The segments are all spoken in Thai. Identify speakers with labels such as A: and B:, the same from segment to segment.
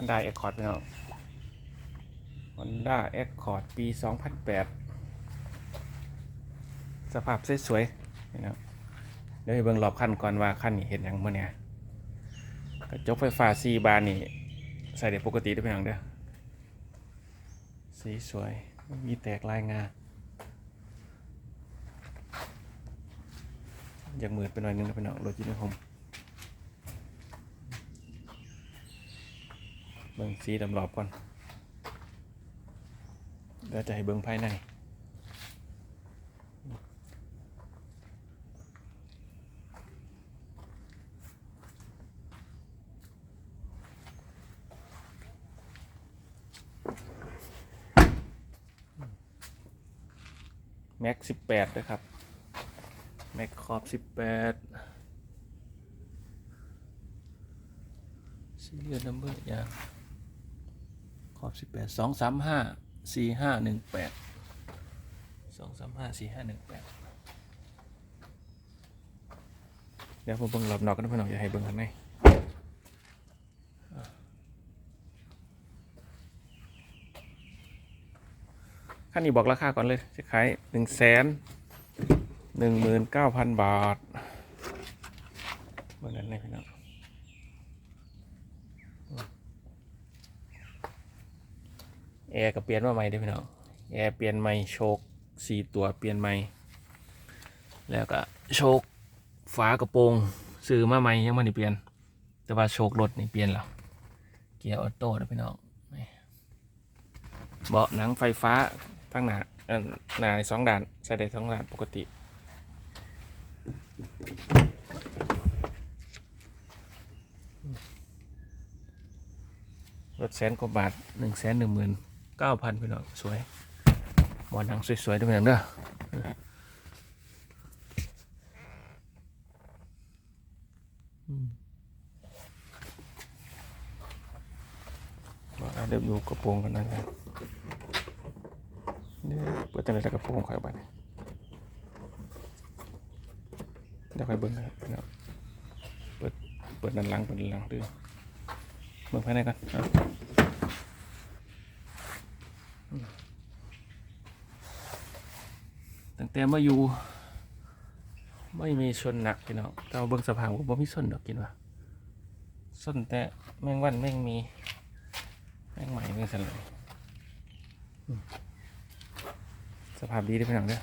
A: Honda Accord พี่น้อง Honda Accord ปี 2008 สภาพสวยๆนี่นะเดี๋ยวให้เบิ่งรอบคันก่อนว่าคันนี้เห็นยังเมื่อเนี่ยกระจกไฟฟ้าซีบานนี่ใส่ได้ปกติได้เป็นอย่างเด้อสีสวยมีแตกลายงาอยากมืดไปหน่อยนึงนะพี่น้องรถยูนิคอม บิ่งสีดำรอบก่อนเดี๋ยวจะให้เบิ่งภายใน แม็กสิบแปดนะครับ แม็กขอบสิบแปดซีเรียลนัมเบอร์ยาง ขอบสิบแปดสองสามห้าสี่ห้าหนึ่งแปดสองสามห้าสี่ห้าหนึ่งแปดเดี๋ยวผมเบิ่งรอบนอกกันนะพี่น้องอย่าให้เบิ่งข้างในขั้นนี้บอกราคาก่อนเลยจะขายหนึ่งแสนหนึ่งหมื่นเก้าพันบาทเมื่อนั้นเลยพี่น้อง แอร์ก็เปลี่ยนมาใหม่ด้พี่น้องแอร์เปลี่ยนใหม่โชคสี่ตัวเปลี่ยนใหม่ แล้วก็โชคฝากระโปรงซื้อมาใหม่ยังไม่ได้เปลี่ยน แต่ว่าโชครถนี่เปลี่ยนแล้วเกียร์ออโต้นะพี่น้องเบาะหนังไฟฟ้าทั้งหนาเอ่อหนาสองด่านใส่ได้สองด่านปกติรถแสนกว่าบาทหนึ่งแสนหนึ่งหมื่น เก้าพันพี่น้องสวยหมอนหนังสวยๆด้วยน้องเด้อมาเดี๋ยวดูกระโปรงกันนะครับเนี่ยเปิดตั้งแต่กระโปรงคอยบ้านเดี๋ยวคอยเบิ้งนะครับพี่น้องเปิดเปิดด้านหลังเปิดด้านหลังดูเบิ้งภายในกันเอา ตั้งแต่มาอยู่ ไม่มีชนหนักพี่น้องแต่ว่าเบิ่งสภาพก็บ่มีส้นดอกกินว่าส้นแต่แมงวันแมงมีแมงใหม่แมงสันเลยสภาพดีเด้อพี่น้องเด้อ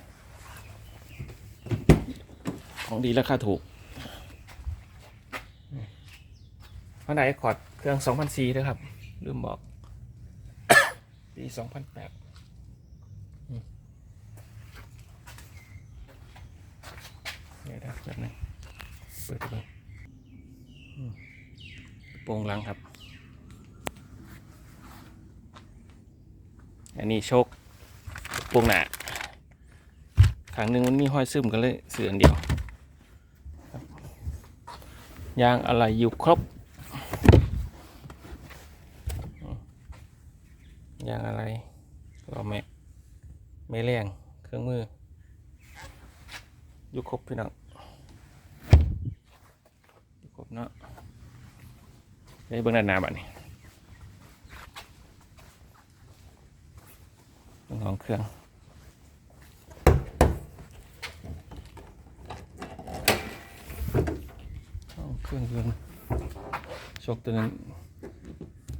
A: ของดีราคาถูกพันไดคอร์ดเครื่อง 2004ด้วยครับ ลืมบอก ปี2008เดี๋ยวนะแบบนึงเปิดดูอืมโปรงหลังครับ อันนี้โชคโปรงหนาครั้งหนึ่งมันมีห้อยซึมกันเลยเสืออันเดียว ยางอะไรอยู่ครบอืมยางอะไรก็ไม่ไม่แรงเครื่องมือ อยู่ครบพี่น้องอยู่ครบเนาะได้เบิ่งด้านหน้าบัดนี้เรื่องของเครื่องห้องเครื่องโชคตัวนั้น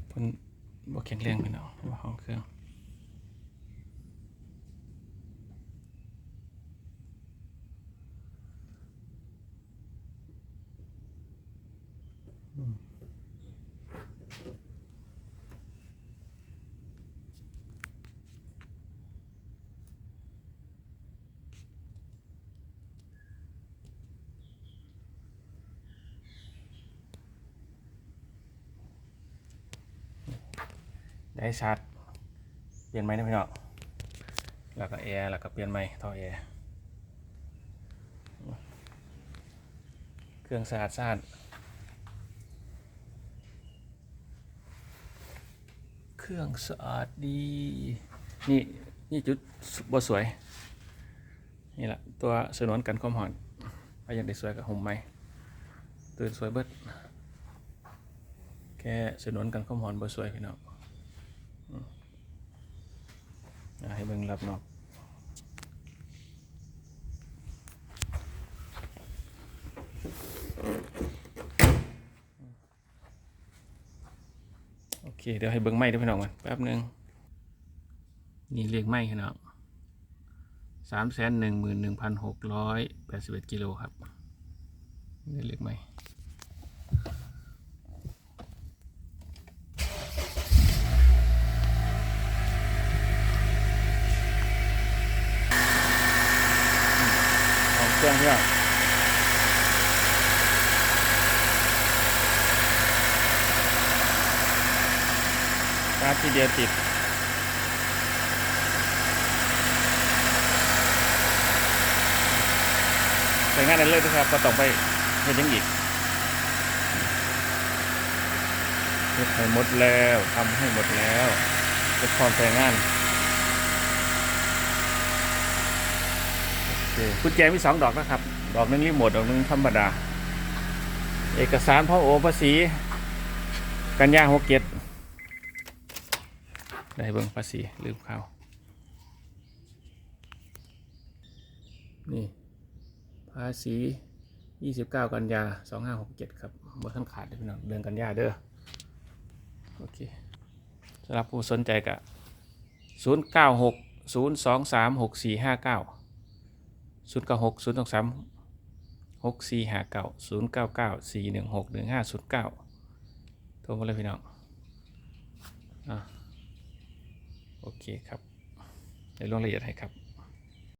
A: เพิ่นบ่แข็งแรงพี่น้องว่าห้องเครื่อง ได้ชาร์จเปลี่ยนไหมนะพี่น้องแล้วก็แอร์แล้วก็เปลี่ยนไหมท่อแอร์เครื่องสะอาดสะอาดเครื่องสะอาดดี นี่ นี่จุดบสวย นี่แหละตัวสนวนกันความหอนไปย่างได้สวยกับหุ่มไหมตื่นสวยเบิดโอเคค่สนวนกันข้ามหอนบ่สวยพี่น้องอืมอะ ให้เบิ่งรับนอกโอเค เดี๋ยวให้เบิ่งไม้ด้วยพี่น้องกันแป๊บหนึง นี่เรียกไม้พี่น้องสามแสนหนึ่งหมื่นหนึ่งพันหกร้อยแปดสิบเอ็ดกิโลครับนี่เรียกไม้ องเครื่องที่กาทีเดียวติดใส่งานนั้นเลยนะครับก็ต้องไปเฮ็ดยังอีกเฮ็ดให้หมดแล้วทำให้หมดแล้วเป็นความใส่งาน โอ เคกุญแจมีสองดอกนะครับ ดอกหนึงรีโมทดอกหนึงธรรมดา เอกสารพ่อโอภาษี กันยาหกเจ็ดได้เบิ่งภาษีลืมเขานี่ ภาษี 29 กันยา 2567 ครับบ่ท่านขาดเด้อพี่น้องเดือนกันยาเด้อ โอเคสำหรับผู้สนใจก็096 023 6459 ศูนย์เก้าหกศูนย์สองสามหกสี่ห้าเก้าศูนย์เก้าเก้าสี่หนึ่งหกหนึ่งห้าศูนย์เก้าโทรมาเลยพี่น้องอะโอเคครับเดี๋ยวลงรายละเอียดให้ครับ